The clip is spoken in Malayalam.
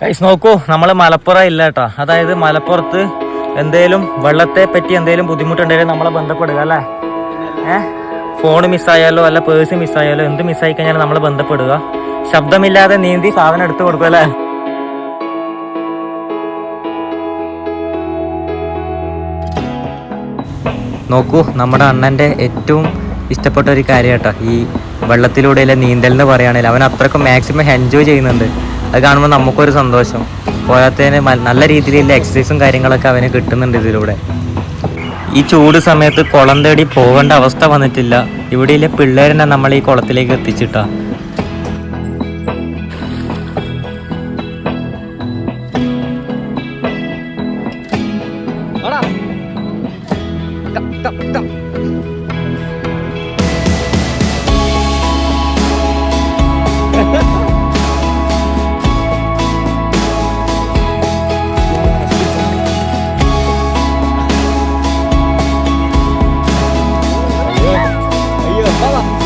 ഗൈസ് നോക്കൂ നമ്മൾ മലപ്പുറം ഇല്ല കേട്ടോ. അതായത് മലപ്പുറത്ത് എന്തേലും വെള്ളത്തെ പറ്റി എന്തേലും ബുദ്ധിമുട്ടുണ്ടെങ്കിൽ നമ്മളെ ബന്ധപ്പെടുക അല്ലേ? ഏഹ് ഫോൺ മിസ്സായാലോ അല്ല പേഴ്സ് മിസ്സായാലോ എന്ത് മിസ്സായി കഴിഞ്ഞാലും നമ്മളെ ബന്ധപ്പെടുക. ശബ്ദമില്ലാതെ നീന്തി സാധനം എടുത്തു കൊടുക്കുക അല്ലേ? നോക്കൂ നമ്മുടെ അണ്ണന്റെ ഏറ്റവും ഇഷ്ടപ്പെട്ട ഒരു കാര്യം കേട്ടോ ഈ വെള്ളത്തിലൂടെയല്ലേ നീന്തൽ എന്ന് പറയുകയാണെങ്കിൽ അവൻ അത്രക്കും മാക്സിമം എൻജോയ് ചെയ്യുന്നുണ്ട്. അത് കാണുമ്പോൾ നമുക്കൊരു സന്തോഷം. പോയാത്തതിന് നല്ല രീതിയിലുള്ള എക്സസൈസും കാര്യങ്ങളൊക്കെ അവന് കിട്ടുന്നുണ്ട് ഇതിലൂടെ. ഈ ചൂട് സമയത്ത് കുളം തേടി പോകേണ്ട അവസ്ഥ വന്നിട്ടില്ല. ഇവിടെയിലെ പിള്ളേരെന്നെ നമ്മൾ ഈ കുളത്തിലേക്ക് എത്തിച്ചിട്ടാ. Come, come, come. 好了。